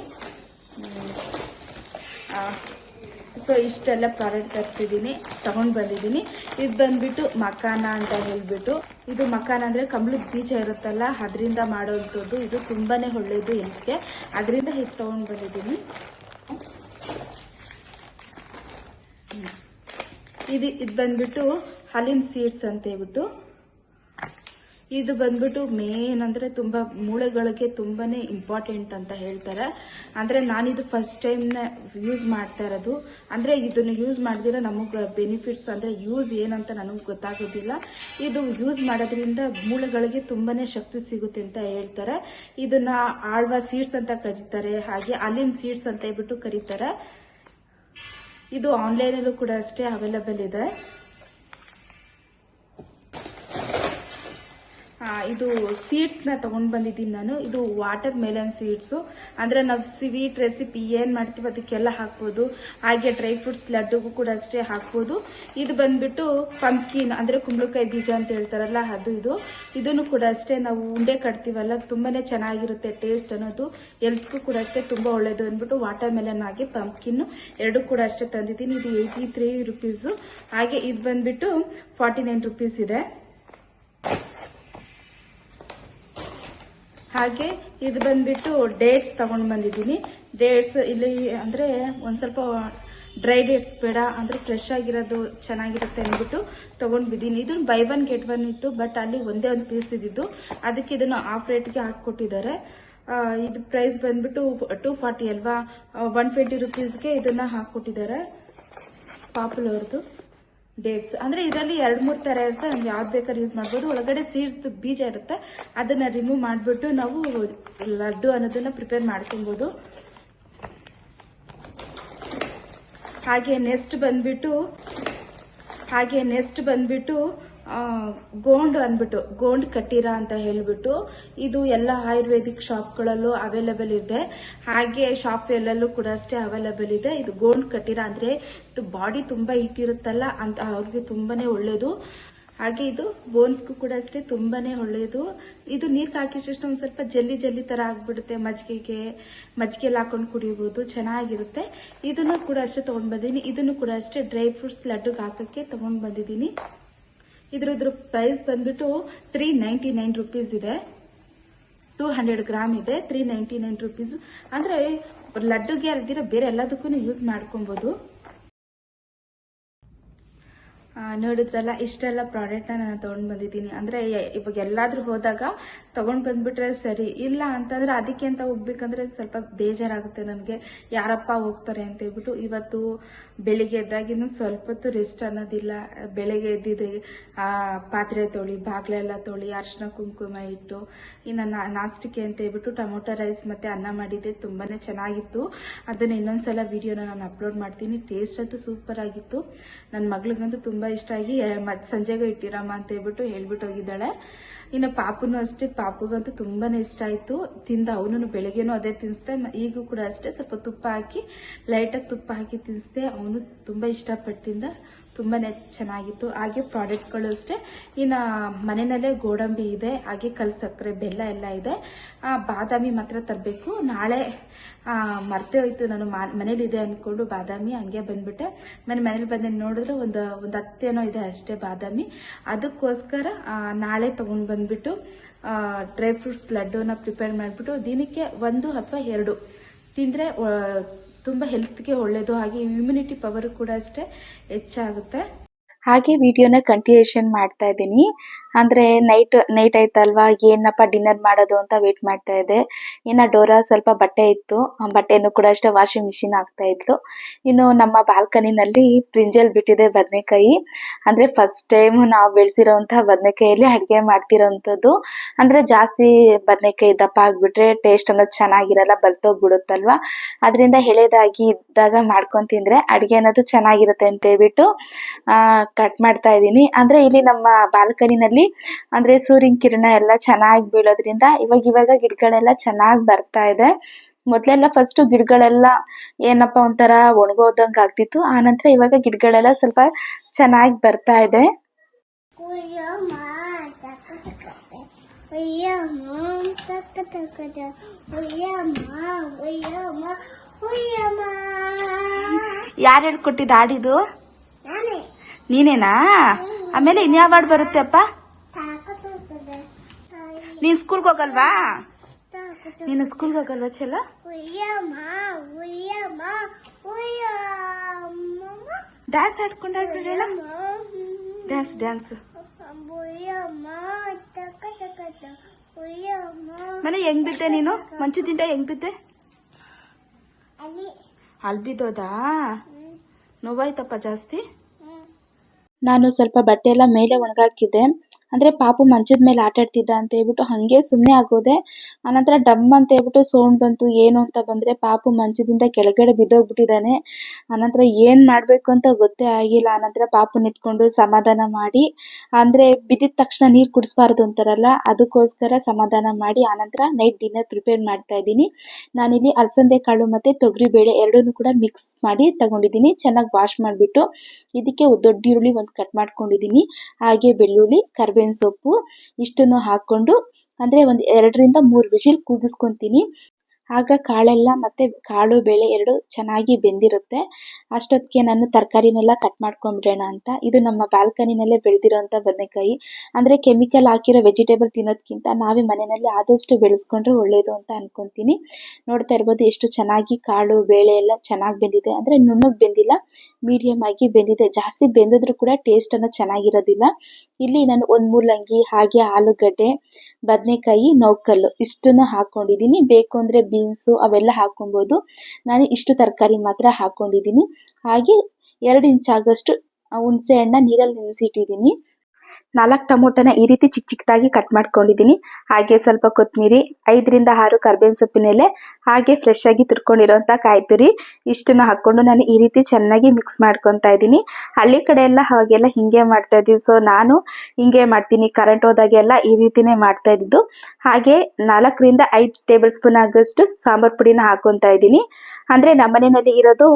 ಸೊ ಇಷ್ಟೆಲ್ಲ ಪ್ರಾಡಕ್ಟ್ ತರಿಸಿದ್ದೀನಿ, ತಗೊಂಡು ಬಂದಿದ್ದೀನಿ. ಇದು ಬಂದ್ಬಿಟ್ಟು ಮಕಾನ ಅಂತ ಹೇಳ್ಬಿಟ್ಟು, ಇದು ಮಕಾನ ಅಂದರೆ ಕಂಬಳದ ಬೀಜ ಇರುತ್ತಲ್ಲ, ಅದರಿಂದ ಮಾಡೋವಂಥದ್ದು ಇದು ತುಂಬಾ ಒಳ್ಳೆಯದು ಹೆಲ್ತ್ಗೆ ಅದರಿಂದ ಇದು ತೊಗೊಂಡು ಬಂದಿದ್ದೀನಿ. ಇದು ಇದು ಬಂದ್ಬಿಟ್ಟು ಹಲಿನ್ ಸೀಡ್ಸ್ ಅಂತ ಹೇಳ್ಬಿಟ್ಟು ಇದು ಬಂದ್ಬಿಟ್ಟು ಮೇನ್ ಅಂದರೆ ತುಂಬ ಮೂಳೆಗಳಿಗೆ ತುಂಬಾನೇ ಇಂಪಾರ್ಟೆಂಟ್ ಅಂತ ಹೇಳ್ತಾರೆ. ಅಂದರೆ ನಾನಿದು ಫಸ್ಟ್ ಟೈಮ್ ಯೂಸ್ ಮಾಡ್ತಾ ಇರೋದು. ಅಂದರೆ ಇದನ್ನು ಯೂಸ್ ಮಾಡಿದ್ರೆ ನಮಗೆ ಬೆನಿಫಿಟ್ಸ್ ಅಂದರೆ ಯೂಸ್ ಏನಂತ ನನಗೆ ಗೊತ್ತಾಗೋದಿಲ್ಲ. ಇದು ಯೂಸ್ ಮಾಡೋದ್ರಿಂದ ಮೂಳೆಗಳಿಗೆ ತುಂಬಾನೇ ಶಕ್ತಿ ಸಿಗುತ್ತೆ ಅಂತ ಹೇಳ್ತಾರೆ. ಇದನ್ನ ಆಳ್ವ ಸೀಡ್ಸ್ ಅಂತ ಕರೀತಾರೆ. ಹಾಗೆ ಅಲ್ಲಿನ ಸೀಡ್ಸ್ ಅಂತ ಹೇಳ್ಬಿಟ್ಟು ಕರೀತಾರೆ. ಇದು ಆನ್ಲೈನಲ್ಲೂ ಕೂಡ ಅಷ್ಟೇ ಅವೈಲಬಲ್ ಇದೆ. ಇದು ಸೀಡ್ಸ್ನ ತೊಗೊಂಡು ಬಂದಿದ್ದೀನಿ ನಾನು. ಇದು ವಾಟರ್ ಮೆಲನ್ ಸೀಡ್ಸು ಅಂದರೆ ನಾವು ಸ್ವೀಟ್ ರೆಸಿಪಿ ಏನು ಮಾಡ್ತೀವಿ ಅದಕ್ಕೆಲ್ಲ ಹಾಕ್ಬೋದು. ಹಾಗೆ ಡ್ರೈ ಫ್ರೂಟ್ಸ್ ಲಡ್ಡುಗೂ ಕೂಡ ಅಷ್ಟೇ ಹಾಕ್ಬೋದು. ಇದು ಬಂದ್ಬಿಟ್ಟು ಪಂಪ್ಕಿನ್ ಅಂದರೆ ಕುಂಬಳಕಾಯಿ ಬೀಜ ಅಂತ ಹೇಳ್ತಾರಲ್ಲ, ಅದು ಇದು. ಇದನ್ನು ಕೂಡ ಅಷ್ಟೇ ನಾವು ಉಂಡೆ ಕಟ್ತೀವಲ್ಲ ತುಂಬಾ ಚೆನ್ನಾಗಿರುತ್ತೆ ಟೇಸ್ಟ್ ಅನ್ನೋದು. ಎಲ್ತ್ಗೂ ಕೂಡ ಅಷ್ಟೇ ತುಂಬ ಒಳ್ಳೆಯದು ಅಂದ್ಬಿಟ್ಟು ವಾಟರ್ ಮೆಲನ್ ಹಾಗೆ ಪಂಪ್ಕಿನ್ನು ಎರಡು ಕೂಡ ಅಷ್ಟೇ ತಂದಿದ್ದೀನಿ. ಇದು ಏಯ್ಟಿ ತ್ರೀ ರುಪೀಸು ಹಾಗೆ ಇದು ಬಂದ್ಬಿಟ್ಟು ಫಾರ್ಟಿ ನೈನ್ ರುಪೀಸ್ ಇದೆ. ಹಾಗೆ ಇದು ಬಂದ್ಬಿಟ್ಟು ಡೇಟ್ಸ್ ತಗೊಂಡು ಬಂದಿದ್ದೀನಿ. ಡೇಟ್ಸ್ ಇಲ್ಲಿ ಅಂದರೆ ಒಂದು ಸ್ವಲ್ಪ ಡ್ರೈ ಡೇಟ್ಸ್ ಬೇಡ, ಅಂದರೆ ಫ್ರೆಶ್ ಆಗಿರೋದು ಚೆನ್ನಾಗಿರುತ್ತೆ ಅಂದ್ಬಿಟ್ಟು ತೊಗೊಂಡು ಬಿದ್ದೀನಿ. ಇದನ್ನು ಬೈ ಒನ್ ಗೆಟ್ ಒನ್ ಇತ್ತು ಬಟ್ ಅಲ್ಲಿ ಒಂದೇ ಒಂದು ಪೀಸ್ ಇದ್ದಿದ್ದು. ಅದಕ್ಕೆ ಇದನ್ನು ಆಫ್ ರೇಟ್ಗೆ ಹಾಕ್ಕೊಟ್ಟಿದ್ದಾರೆ. ಇದು ಪ್ರೈಸ್ ಬಂದ್ಬಿಟ್ಟು ಟೂ ಫಾರ್ಟಿ ಅಲ್ವಾ? ಒನ್ ಟ್ವೆಂಟಿ ರುಪೀಸ್ಗೆ ಇದನ್ನು ಹಾಕ್ಕೊಟ್ಟಿದ್ದಾರೆ. ಪಾಪ್ಯುಲರ್ದು ಡೇಟ್ಸ್ ಅಂದರೆ ಇದರಲ್ಲಿ ಎರಡು ಮೂರು ಥರ ಇರುತ್ತೆ. ನಮ್ಗೆ ಯಾವ್ದು ಬೇಕಾದ್ರೂ ಯೂಸ್ ಮಾಡ್ಬೋದು. ಒಳಗಡೆ ಸೀಡ್ಸ್ ಬೀಜ ಇರುತ್ತೆ. ಅದನ್ನು ರಿಮೂವ್ ಮಾಡಿಬಿಟ್ಟು ನಾವು ಲಡ್ಡು ಅನ್ನೋದನ್ನು ಪ್ರಿಪೇರ್ ಮಾಡ್ಕೊಬೋದು. ಹಾಗೆ ನೆಕ್ಸ್ಟ್ ಬಂದ್ಬಿಟ್ಟು, ಹಾಗೆ ನೆಕ್ಸ್ಟ್ ಬಂದ್ಬಿಟ್ಟು ಗೋಂಡ್ ಅಂದ್ಬಿಟ್ಟು, ಗೋಂಡ್ ಕಟ್ಟಿರ ಅಂತ ಹೇಳ್ಬಿಟ್ಟು ಇದು ಎಲ್ಲ ಆಯುರ್ವೇದಿಕ್ ಶಾಪ್ಗಳಲ್ಲೂ ಅವೈಲೇಬಲ್ ಇದೆ. ಹಾಗೆ ಶಾಪ್ ಎಲ್ಲಲ್ಲೂ ಕೂಡ ಅಷ್ಟೇ ಅವೈಲೇಬಲ್ ಇದೆ. ಇದು ಗೋಂಡ್ ಕಟ್ಟಿರ ಅಂದರೆ ಇದು ಬಾಡಿ ತುಂಬ ಇಟ್ಟಿರುತ್ತಲ್ಲ ಅಂತ ಅವ್ರಿಗೆ ತುಂಬಾನೇ ಒಳ್ಳೆಯದು ಹಾಗೆ ಇದು ಬೋನ್ಸ್ಗೂ ಕೂಡ ಅಷ್ಟೇ ತುಂಬಾನೇ ಒಳ್ಳೆಯದು ಇದು ನೀರ್ ಹಾಕಿದ ತಕ್ಷಣ ಒಂದು ಸ್ವಲ್ಪ ಜಲ್ಲಿ ಜಲ್ಲಿ ಥರ ಆಗ್ಬಿಡುತ್ತೆ. ಮಜ್ಜಿಗೆಗೆ, ಮಜ್ಜಿಗೆಲ್ಲ ಹಾಕೊಂಡು ಕುಡಿಬೋದು, ಚೆನ್ನಾಗಿರುತ್ತೆ. ಇದನ್ನು ಕೂಡ ಅಷ್ಟೇ ತಗೊಂಡ್ ಬಂದಿದ್ದೀನಿ. ಇದನ್ನು ಕೂಡ ಅಷ್ಟೇ ಡ್ರೈ ಫ್ರೂಟ್ಸ್ ಲಡ್ಡುಗೆ ಹಾಕೋಕ್ಕೆ ತಗೊಂಡ್ ಬಂದಿದ್ದೀನಿ. ಇದ್ರದ್ರ ಪ್ರೈಸ್ ಬಂದ್ಬಿಟ್ಟು ತ್ರೀ ನೈಂಟಿ ನೈನ್ ರುಪೀಸ್ ಇದೆ. ಟೂ ಹಂಡ್ರೆಡ್ ಗ್ರಾಮ್ ಇದೆ ತ್ರೀ ನೈಂಟಿ ನೈನ್ ರುಪೀಸ್ ಅಂದರೆ ಲಡ್ಡುಗೆ ಅಲ್ದಿರ ಬೇರೆ ಎಲ್ಲದಕ್ಕೂ ಯೂಸ್ ಮಾಡ್ಕೊಬೋದು. ನೋಡಿದ್ರಲ್ಲ ಇಷ್ಟೆಲ್ಲ ಪ್ರಾಡಕ್ಟ್ನ ನಾನು ತೊಗೊಂಡು ಬಂದಿದ್ದೀನಿ. ಅಂದರೆ ಇವಾಗ ಎಲ್ಲಾದರೂ ಹೋದಾಗ ತೊಗೊಂಡು ಬಂದ್ಬಿಟ್ರೆ ಸರಿ. ಇಲ್ಲ ಅಂತಂದರೆ ಅದಕ್ಕೆ ಅಂತ ಹೋಗ್ಬೇಕಂದ್ರೆ ಸ್ವಲ್ಪ ಬೇಜಾರಾಗುತ್ತೆ ನನಗೆ. ಯಾರಪ್ಪ ಹೋಗ್ತಾರೆ ಅಂತ ಹೇಳ್ಬಿಟ್ಟು ಇವತ್ತು ಬೆಳಿಗ್ಗೆ ಎದ್ದಾಗಿನೂ ಸ್ವಲ್ಪ ಹೊತ್ತು ರೆಸ್ಟ್ ಅನ್ನೋದಿಲ್ಲ. ಬೆಳಗ್ಗೆ ಎದ್ದಿದ್ದೆ ಆ, ಪಾತ್ರೆ ತೊಳಿ ಬಾಗಿಲೆಲ್ಲ ತೊಳಿ ಅರ್ಶಿನ ಕುಂಕುಮ ಇಟ್ಟು ಇನ್ನು ನಾ- ನಾಷ್ಟಿಗೆ ಅಂತ ಹೇಳ್ಬಿಟ್ಟು ಟೊಮೊಟೊ ರೈಸ್ ಮತ್ತು ಅನ್ನ ಮಾಡಿದ್ದೆ ತುಂಬಾ ಚೆನ್ನಾಗಿತ್ತು. ಅದನ್ನು ಇನ್ನೊಂದ್ಸಲ ವಿಡಿಯೋನ ನಾನು ಅಪ್ಲೋಡ್ ಮಾಡ್ತೀನಿ. ಟೇಸ್ಟ್ ಅಂತೂ ಸೂಪರ್ ಆಗಿತ್ತು. ನನ್ನ ಮಗಳಿಗಂತೂ ತುಂಬ ಇಷ್ಟ ಆಗಿ ಮತ್ತು ಸಂಜೆಗೂ ಇಟ್ಟಿರಮ್ಮ ಅಂತ ಹೇಳ್ಬಿಟ್ಟು ಹೇಳ್ಬಿಟ್ಟು ಹೋಗಿದ್ದಾಳೆ. ಇನ್ನು ಪಾಪುನೂ ಅಷ್ಟೇ, ಪಾಪುಗಂತೂ ತುಂಬಾ ಇಷ್ಟ ಆಯಿತು. ತಿಂದ ಅವನು ಬೆಳಗ್ಗೆನೂ ಅದೇ ತಿನ್ನಿಸ್ದೆ ಈಗೂ ಕೂಡ ಅಷ್ಟೇ. ಸ್ವಲ್ಪ ತುಪ್ಪ ಹಾಕಿ ಲೈಟಾಗಿ ತುಪ್ಪ ಹಾಕಿ ತಿನ್ನಿಸ್ದೆ ಅವನು ತುಂಬ ಇಷ್ಟಪಟ್ಟಿಂದ ತುಂಬಾ ಚೆನ್ನಾಗಿತ್ತು. ಹಾಗೆ ಪ್ರಾಡಕ್ಟ್ಗಳು ಅಷ್ಟೇ. ಇನ್ನು ಮನೆಯಲ್ಲೇ ಗೋಡಂಬಿ ಇದೆ, ಹಾಗೆ ಕಲ್ ಸಕ್ಕರೆ ಬೆಲ್ಲ ಎಲ್ಲ ಇದೆ. ಬಾದಾಮಿ ಮಾತ್ರ ತರಬೇಕು. ನಾಳೆ ಮರ್ತೆ ಹೋಯ್ತು. ನಾನು ಮನೇಲಿದೆ ಅಂದ್ಕೊಂಡು ಬಾದಾಮಿ ಹಂಗೆ ಬಂದ್ಬಿಟ್ಟೆ. ಮನೆ, ಮನೇಲಿ ಬಂದು ನೋಡಿದ್ರೆ ಒಂದು ಒಂದು ಹತ್ತೇನೋ ಇದೆ ಅಷ್ಟೇ ಬಾದಾಮಿ. ಅದಕ್ಕೋಸ್ಕರ ನಾಳೆ ತೊಗೊಂಡು ಬಂದ್ಬಿಟ್ಟು ಡ್ರೈ ಫ್ರೂಟ್ಸ್ ಲಡ್ಡುನ ಪ್ರಿಪೇರ್ ಮಾಡಿಬಿಟ್ಟು ದಿನಕ್ಕೆ ಒಂದು ಅಥವಾ ಎರಡು ತಿಂದರೆ ತುಂಬ ಹೆಲ್ತ್ಗೆ ಒಳ್ಳೇದು ಹಾಗೆ ಇಮ್ಯುನಿಟಿ ಪವರ್ ಕೂಡ ಅಷ್ಟೇ ಹೆಚ್ಚಾಗುತ್ತೆ. ಹಾಗೆ ವಿಡಿಯೋನ ಕಂಟಿನ್ಯೂಷನ್ ಮಾಡ್ತಾ ಇದ್ದೀನಿ. ಅಂದರೆ ನೈಟ್ ನೈಟ್ ಆಯ್ತಲ್ವಾ? ಏನಪ್ಪ ಡಿನ್ನರ್ ಮಾಡೋದು ಅಂತ ವೇಟ್ ಮಾಡ್ತಾ ಇದ್ದೆ. ಇನ್ನ ಡೋರಾ ಸ್ವಲ್ಪ ಬಟ್ಟೆ ಇತ್ತು. ಆ ಬಟ್ಟೆನೂ ಕೂಡ ಅಷ್ಟೇ ವಾಷಿಂಗ್ ಮಿಷಿನ್ ಆಗ್ತಾ ಇತ್ತು ಇನ್ನು ನಮ್ಮ ಬಾಲ್ಕನಿನಲ್ಲಿ ಪ್ರಿಂಜಲ್ ಬಿಟ್ಟಿದೆ ಬದನೆಕಾಯಿ. ಅಂದ್ರೆ ಫಸ್ಟ್ ಟೈಮ್ ನಾವು ಬೆಳೆಸಿರೋಂತಹ ಬದನೆಕಾಯಲ್ಲಿ ಅಡ್ಗೆ ಮಾಡ್ತಿರೋಂಥದ್ದು. ಅಂದ್ರೆ ಜಾಸ್ತಿ ಬದನೆಕಾಯಿ ದಪ್ಪ ಆಗ್ಬಿಟ್ರೆ ಟೇಸ್ಟ್ ಅನ್ನೋದು ಚೆನ್ನಾಗಿರಲ್ಲ, ಬಲ್ತೋಗ್ಬಿಡುತ್ತಲ್ವಾ? ಅದರಿಂದ ಎಳೆದಾಗಿ ಇದ್ದಾಗ ಮಾಡ್ಕೊಂಡ್ ತಿಂದ್ರೆ ಅಡಿಗೆ ಅನ್ನೋದು ಚೆನ್ನಾಗಿರುತ್ತೆ ಅಂತ ಹೇಳ್ಬಿಟ್ಟು ಕಟ್ ಮಾಡ್ತಾ ಇದ್ದೀನಿ. ಅಂದ್ರೆ ಇಲ್ಲಿ ನಮ್ಮ ಬಾಲ್ಕನಿನಲ್ಲಿ ಅಂದರೆ ಸೂರ್ಯನ ಕಿರಣ ಎಲ್ಲ ಚೆನ್ನಾಗಿ ಬೀಳೋದ್ರಿಂದ ಇವಾಗ ಇವಾಗ ಗಿಡಗಳೆಲ್ಲ ಚೆನ್ನಾಗಿ ಬರ್ತಾ ಇದೆ. ಮೊದ್ಲೆಲ್ಲ ಫಸ್ಟ್ ಗಿಡಗಳೆಲ್ಲ ಏನಪ್ಪಾ ಒಂಥರ ಒಣಗೋದಂಗೆ ಆಗ್ತಿತ್ತು. ಆನಂತರ ಇವಾಗ ಗಿಡಗಳೆಲ್ಲ ಸ್ವಲ್ಪ ಚೆನ್ನಾಗಿ ಬರ್ತಾ ಇದೆ. ಯಾರ್ ಹೇಳ್ಕೊಟ್ಟಿದ್ದು ಹಾಡಿದು? ನೀನೇನಾ? ಆಮೇಲೆ ಇನ್ಯಾವ ಹಾಡು ಬರುತ್ತೆ ಅಪ್ಪ ನೀನು ಸ್ಕೂಲ್ಗೆ ಹೋಗಲ್ವಾ? ತಾಕತ ನೀನು ಸ್ಕೂಲ್ಗೆ ಹೋಗಲ್ವಾ ಚೆಲ್ಲ ಉಯ್ಯಮ್ಮ ಉಯ್ಯಮ್ಮ ಉಯ್ಯಮ್ಮ. ಡ್ಯಾನ್ಸ್ ಆಡ್ಕೊಂಡು ಆಡ್ಬಿಡಲ್ಲ ಡ್ಯಾನ್ಸ್ ಡ್ಯಾನ್ಸ್ ಉಯ್ಯಮ್ಮ ತಕ್ಕತಕ್ಕತೆ ಉಯ್ಯಮ್ಮ. ಮನೆ ಹೆಂಗ್ ಬಿದ್ದೆ ನೀನು? ಮಂಚದಿಂದ ಹೆಂಗ್ ಬಿದ್ದೆ? ಅಲ್ಲಿ. ಅಲ್ಲಿ ಬಿದ್ದೋದಾ? ನೋವಾಯ್ತಪ್ಪ ಜಾಸ್ತಿ? ಹ್ಮ್. ನಾನು ಸ್ವಲ್ಪ ಬಟ್ಟೆ ಎಲ್ಲ ಮೇಲೆ ಒಣಗಾಕಿದ್ದೆ. ಅಂದರೆ ಪಾಪು ಮಂಚದ ಮೇಲೆ ಆಟ ಆಡ್ತಿದ್ದ ಅಂತ ಹೇಳ್ಬಿಟ್ಟು ಹಂಗೆ ಸುಮ್ಮನೆ ಆಗೋದೆ. ಆನಂತರ ಡಮ್ ಅಂತ ಹೇಳ್ಬಿಟ್ಟು ಸೌಂಡ್ ಬಂತು, ಏನು ಅಂತ ಬಂದ್ರೆ ಪಾಪು ಮಂಚದಿಂದ ಕೆಳಗಡೆ ಬಿದ್ದೋಗ್ಬಿಟ್ಟಿದ್ದಾನೆ. ಆನಂತರ ಏನು ಮಾಡಬೇಕು ಅಂತ ಗೊತ್ತೇ ಆಗಿಲ್ಲ. ಆನಂತರ ಪಾಪು ನಿಂತ್ಕೊಂಡು ಸಮಾಧಾನ ಮಾಡಿ, ಅಂದ್ರೆ ಬಿದ್ದಿದ ತಕ್ಷಣ ನೀರು ಕುಡಿಸ್ಬಾರ್ದು ಅಂತಾರಲ್ಲ, ಅದಕ್ಕೋಸ್ಕರ ಸಮಾಧಾನ ಮಾಡಿ ಆನಂತರ ನೈಟ್ ಡಿನ್ನರ್ ಪ್ರಿಪೇರ್ ಮಾಡ್ತಾ ಇದ್ದೀನಿ. ನಾನಿಲ್ಲಿ ಅಲಸಂದೆ ಕಾಳು ಮತ್ತು ತೊಗರಿಬೇಳೆ ಎರಡನ್ನೂ ಕೂಡ ಮಿಕ್ಸ್ ಮಾಡಿ ತಗೊಂಡಿದ್ದೀನಿ. ಚೆನ್ನಾಗಿ ವಾಶ್ ಮಾಡಿಬಿಟ್ಟು, ಇದಕ್ಕೆ ದೊಡ್ಡ ಈರುಳ್ಳಿ ಒಂದು ಕಟ್ ಮಾಡ್ಕೊಂಡಿದ್ದೀನಿ. ಹಾಗೆ ಬೆಳ್ಳುಳ್ಳಿ ಕರ್ಬೇವಿನ ಸೊಪ್ಪು ಇಷ್ಟನ್ನು ಹಾಕ್ಕೊಂಡು ಅಂದರೆ ಒಂದು ಎರಡರಿಂದ ಮೂರು ವಿಷಿಲ್ ಕೂಗಿಸ್ಕೊತೀನಿ ಆಗ ಕಾಳೆಲ್ಲ ಮತ್ತೆ ಕಾಳು ಬೇಳೆ ಎರಡು ಚೆನ್ನಾಗಿ ಬೆಂದಿರುತ್ತೆ. ಅಷ್ಟೊತ್ತಿಗೆ ನಾನು ತರಕಾರಿನೆಲ್ಲ ಕಟ್ ಮಾಡ್ಕೊಂಡ್ಬಿಡೋಣ ಅಂತ. ಇದು ನಮ್ಮ ಬಾಲ್ಕನಿನಲ್ಲೇ ಬೆಳೆದಿರೋಂಥ ಬದನೆಕಾಯಿ. ಅಂದ್ರೆ ಕೆಮಿಕಲ್ ಹಾಕಿರೋ ವೆಜಿಟೇಬಲ್ ತಿನ್ನೋದಕ್ಕಿಂತ ನಾವೇ ಮನೆಯಲ್ಲಿ ಆದಷ್ಟು ಬೆಳೆಸ್ಕೊಂಡ್ರೆ ಒಳ್ಳೇದು ಅಂತ ಅನ್ಕೊಂತೀನಿ. ನೋಡ್ತಾ ಇರ್ಬೋದು ಎಷ್ಟು ಚೆನ್ನಾಗಿ ಕಾಳು, ಬೇಳೆ ಎಲ್ಲ ಚೆನ್ನಾಗಿ ಬೆಂದಿದೆ. ಅಂದ್ರೆ ನುಣ್ಣಗೆ ಬೆಂದಿಲ್ಲ ಮೀಡಿಯಂ ಆಗಿ ಬೆಂದಿದೆ. ಜಾಸ್ತಿ ಬೆಂದಿದ್ರು ಕೂಡ ಟೇಸ್ಟ್ ಅನ್ನ ಚೆನ್ನಾಗಿರೋದಿಲ್ಲ. ಇಲ್ಲಿ ನಾನು ಒಂದು ಮೂಲಂಗಿ ಹಾಗೆ ಆಲೂಗಡ್ಡೆ, ಬದನೆಕಾಯಿ, ನೌಕಲ್ಲು ಇಷ್ಟನ್ನು ಹಾಕೊಂಡಿದೀನಿ ಬೇಕು ಅಂದರೆ ಬೀನ್ಸು ಅವೆಲ್ಲ ಹಾಕೊಬೋದು ನಾನು ಇಷ್ಟು ತರಕಾರಿ ಮಾತ್ರ ಹಾಕೊಂಡಿದ್ದೀನಿ ಹಾಗೆ ಎರಡು ಇಂಚಾಗಷ್ಟು ಹುಣಸೆ ಹಣ್ಣ ನೀರಲ್ಲಿ ನೆನೆಸಿಟ್ಟಿದ್ದೀನಿ. ನಾಲ್ಕು ಟೊಮೊಟೊನ ಈ ರೀತಿ ಚಿಕ್ಕ ಚಿಕ್ಕದಾಗಿ ಕಟ್ ಮಾಡ್ಕೊಂಡಿದ್ದೀನಿ. ಹಾಗೆ ಸ್ವಲ್ಪ ಕೊತ್ತಂಬರಿ ಐದರಿಂದ ಆರು ಕರ್ಬೇವಿನ ಸೊಪ್ಪಿನ ಎಲೆ, ಹಾಗೆ ಫ್ರೆಶ್ ಆಗಿ ತುರ್ಕೊಂಡಿರೋಂಥ ಕಾಯಿ ತುರಿ ಇಷ್ಟನ್ನು ಹಾಕ್ಕೊಂಡು ನಾನು ಈ ರೀತಿ ಚೆನ್ನಾಗಿ ಮಿಕ್ಸ್ ಮಾಡ್ಕೊತಾ ಇದ್ದೀನಿ. ಹಳ್ಳಿ ಕಡೆ ಎಲ್ಲ ಅವಾಗೆಲ್ಲ ಹಿಂಗೆ ಮಾಡ್ತಾ ಇದ್ದೀನಿ ಸೊ ನಾನು ಹಿಂಗೆ ಮಾಡ್ತೀನಿ. ಕರೆಂಟ್ ಹೋದಾಗೆಲ್ಲ ಈ ರೀತಿನೇ ಮಾಡ್ತಾ ಇದ್ದಿದ್ದು ಹಾಗೆ ನಾಲ್ಕರಿಂದ ಐದು ಟೇಬಲ್ ಸ್ಪೂನ್ ಆಗಷ್ಟು ಸಾಂಬಾರ್ ಪುಡಿನ ಹಾಕೊತಾ ಇದ್ದೀನಿ. ಅಂದರೆ ನಮ್ಮನೆಯಲ್ಲಿ ಇರೋದು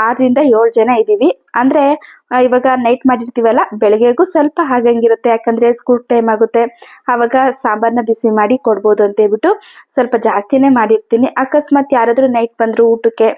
ಆರರಿಂದ ಏಳು ಜನ ಇದ್ದೀವಿ. ಅಂದರೆ ಇವಾಗ ನೈಟ್ ಮಾಡಿರ್ತೀವಲ್ಲ, ಬೆಳಗ್ಗೆಗೂ ಸ್ವಲ್ಪ ಹಾಗಂಗಿರುತ್ತೆ. ಯಾಕಂದರೆ ಸ್ಕೂಲ್ ಟೈಮ್ ಆಗುತ್ತೆ. ಆವಾಗ ಸಾಂಬಾರನ್ನ ಬಿಸಿ ಮಾಡಿ ಕೊಡ್ಬೋದು ಅಂತ ಹೇಳ್ಬಿಟ್ಟು ಸ್ವಲ್ಪ ಜಾಸ್ತಿನೇ ಮಾಡಿರ್ತೀನಿ. ಅಕಸ್ಮಾತ್ ಯಾರಾದರೂ ನೈಟ್ ಬಂದರು ಊಟಕ್ಕೆ,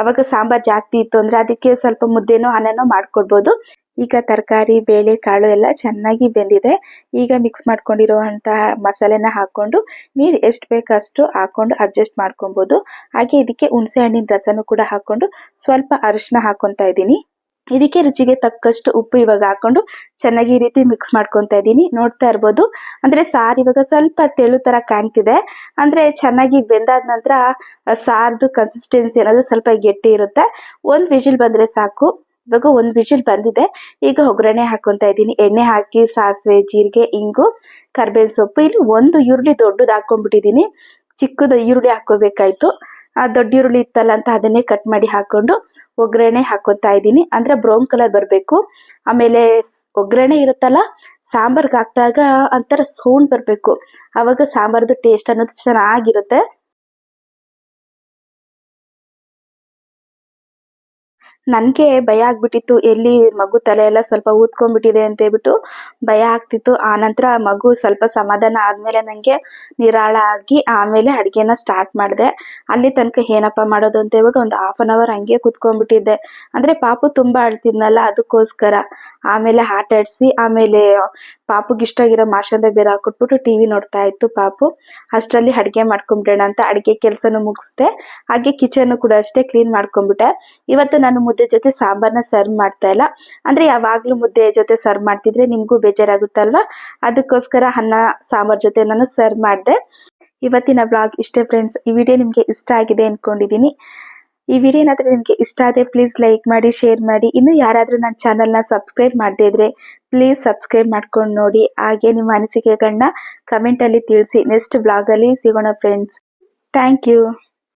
ಅವಾಗ ಸಾಂಬಾರು ಜಾಸ್ತಿ ಇತ್ತು ಅಂದರೆ ಅದಕ್ಕೆ ಸ್ವಲ್ಪ ಮುದ್ದೆನೋ, ಅನ್ನನೋ ಮಾಡ್ಕೊಡ್ಬೋದು. ಈಗ ತರಕಾರಿ, ಬೇಳೆ, ಕಾಳು ಎಲ್ಲ ಚೆನ್ನಾಗಿ ಬೆಂದಿದೆ. ಈಗ ಮಿಕ್ಸ್ ಮಾಡ್ಕೊಂಡಿರುವಂತಹ ಮಸಾಲೆನ ಹಾಕೊಂಡು ನೀರು ಎಷ್ಟು ಬೇಕಷ್ಟು ಹಾಕ್ಕೊಂಡು ಅಡ್ಜಸ್ಟ್ ಮಾಡ್ಕೊಬೋದು. ಹಾಗೆ ಇದಕ್ಕೆ ಹುಣಸೆ ಹಣ್ಣಿನ ರಸನೂ ಕೂಡ ಹಾಕೊಂಡು ಸ್ವಲ್ಪ ಅರಿಶಿನ ಹಾಕ್ಕೊತಾ ಇದ್ದೀನಿ. ಇದಕ್ಕೆ ರುಚಿಗೆ ತಕ್ಕಷ್ಟು ಉಪ್ಪು ಇವಾಗ ಹಾಕೊಂಡು ಚೆನ್ನಾಗಿ ಈ ರೀತಿ ಮಿಕ್ಸ್ ಮಾಡ್ಕೊತಾ ಇದ್ದೀನಿ. ನೋಡ್ತಾ ಇರ್ಬೋದು. ಅಂದ್ರೆ ಸಾರು ಇವಾಗ ಸ್ವಲ್ಪ ತೆಳು ಥರ ಕಾಣ್ತಿದೆ. ಅಂದ್ರೆ ಚೆನ್ನಾಗಿ ಬೆಂದಾದ ನಂತರ ಸಾರ್ದು ಕನ್ಸಿಸ್ಟೆನ್ಸಿ ಅನ್ನೋದು ಸ್ವಲ್ಪ ಗಟ್ಟಿ ಇರುತ್ತೆ. ಒಂದು ವಿಜಿಲ್ ಬಂದ್ರೆ ಸಾಕು. ಇವಾಗ ಒಂದು ವಿಜಿಲ್ ಬಂದಿದೆ. ಈಗ ಒಗ್ಗರಣೆ ಹಾಕೊಂತ ಇದ್ದೀನಿ. ಎಣ್ಣೆ ಹಾಕಿ, ಸಾಸಿವೆ, ಜೀರಿಗೆ, ಇಂಗು, ಕರ್ಬೇವಿನ ಸೊಪ್ಪು. ಇಲ್ಲಿ ಒಂದು ಈರುಳ್ಳಿ ದೊಡ್ಡದು ಹಾಕೊಂಡ್ಬಿಟ್ಟಿದ್ದೀನಿ. ಚಿಕ್ಕದ ಈರುಳ್ಳಿ ಹಾಕೋಬೇಕಾಯ್ತು. ಆ ದೊಡ್ಡ ಈರುಳ್ಳಿ ಇತ್ತಲ್ಲ ಅಂತ ಅದನ್ನೇ ಕಟ್ ಮಾಡಿ ಹಾಕೊಂಡು ಒಗ್ಗರಣೆ ಹಾಕೋತಾ ಇದ್ದೀನಿ. ಅಂದ್ರೆ ಬ್ರೌನ್ ಕಲರ್ ಬರಬೇಕು. ಆಮೇಲೆ ಒಗ್ಗರಣೆ ಇರುತ್ತಲ್ಲ, ಸಾಂಬಾರ್ಗೆ ಹಾಕಿದಾಗ ಒಂಥರ ಸೌಂಡ್ ಬರಬೇಕು. ಅವಾಗ ಸಾಂಬಾರ್ದು ಟೇಸ್ಟ್ ಅನ್ನೋದು ಚೆನ್ನಾಗಿರುತ್ತೆ. ನನಗೆ ಭಯ ಆಗ್ಬಿಟ್ಟಿತ್ತು. ಎಲ್ಲಿ ಮಗು ತಲೆ ಎಲ್ಲ ಸ್ವಲ್ಪ ಊದ್ಕೊಂಡ್ಬಿಟ್ಟಿದೆ ಅಂತ ಹೇಳ್ಬಿಟ್ಟು ಭಯ ಆಗ್ತಿತ್ತು. ಆ ನಂತರ ಮಗು ಸ್ವಲ್ಪ ಸಮಾಧಾನ ಆದ್ಮೇಲೆ ನನಗೆ ನಿರಾಳ ಆಗಿ ಆಮೇಲೆ ಅಡುಗೆನ ಸ್ಟಾರ್ಟ್ ಮಾಡಿದೆ. ಅಲ್ಲಿ ತನಕ ಏನಪ್ಪ ಮಾಡೋದು ಅಂತ ಹೇಳ್ಬಿಟ್ಟು ಒಂದು ಹಾಫ್ ಅನ್ ಅವರ್ ಹಂಗೆ ಕುತ್ಕೊಂಡ್ಬಿಟ್ಟಿದ್ದೆ. ಅಂದರೆ ಪಾಪು ತುಂಬ ಅಳ್ತಿದ್ನಲ್ಲ, ಅದಕ್ಕೋಸ್ಕರ. ಆಮೇಲೆ ಆಟ ಆಡಿಸಿ ಆಮೇಲೆ ಪಾಪುಗೆ ಇಷ್ಟ ಆಗಿರೋ ಮಾಷಂದ ಬೇರೆ ಹಾಕೊಟ್ಬಿಟ್ಟು ಟಿ ವಿ ನೋಡ್ತಾ ಇತ್ತು ಪಾಪು. ಅಷ್ಟರಲ್ಲಿ ಅಡುಗೆ ಮಾಡ್ಕೊಂಬಿಡೋಣ ಅಂತ ಅಡುಗೆ ಕೆಲಸನೂ ಮುಗಿಸ್ದೆ. ಹಾಗೆ ಕಿಚನ್ ಕೂಡ ಅಷ್ಟೇ ಕ್ಲೀನ್ ಮಾಡ್ಕೊಂಬಿಟ್ಟೆ. ಇವತ್ತು ನಾನು ಮುದ್ದೆ ಜೊತೆ ಸಾಂಬಾರ್ನ ಸರ್ವ್ ಮಾಡ್ತಾ ಇಲ್ಲ. ಅಂದ್ರೆ ಯಾವಾಗ್ಲೂ ಮುದ್ದೆ ಜೊತೆ ಸರ್ವ್ ಮಾಡ್ತಿದ್ರೆ ನಿಮ್ಗೂ ಬೇಜಾರಾಗುತ್ತಲ್ವಾ? ಅದಕ್ಕೋಸ್ಕರ ಅನ್ನ, ಸಾಂಬಾರ್ ಜೊತೆ ನಾನು ಸರ್ವ್ ಮಾಡಿದೆ. ಇವತ್ತಿನ ಬ್ಲಾಗ್ ಇಷ್ಟೇ ಫ್ರೆಂಡ್ಸ್ ಈ ವಿಡಿಯೋ ನಿಮಗೆ ಇಷ್ಟ ಆಗಿದೆ ಅನ್ಕೊಂಡಿದ್ದೀನಿ ಈ ವಿಡಿಯೋ ಏನಾದರೂ ನಿಮಗೆ ಇಷ್ಟ ಆದರೆ ಪ್ಲೀಸ್ ಲೈಕ್ ಮಾಡಿ ಶೇರ್ ಮಾಡಿ. ಇನ್ನು ಯಾರಾದರೂ ನನ್ನ ಚಾನಲ್ನ ಸಬ್ಸ್ಕ್ರೈಬ್ ಮಾಡದೇ ಇದ್ರೆ ಪ್ಲೀಸ್ ಸಬ್ಸ್ಕ್ರೈಬ್ ಮಾಡ್ಕೊಂಡು ನೋಡಿ. ಹಾಗೆ ನಿಮ್ಮ ಅನಿಸಿಕೆಗಳನ್ನ ಕಮೆಂಟಲ್ಲಿ ತಿಳಿಸಿ. ನೆಕ್ಸ್ಟ್ ಬ್ಲಾಗಲ್ಲಿ ಸಿಗೋಣ ಫ್ರೆಂಡ್ಸ್ ಥ್ಯಾಂಕ್ ಯು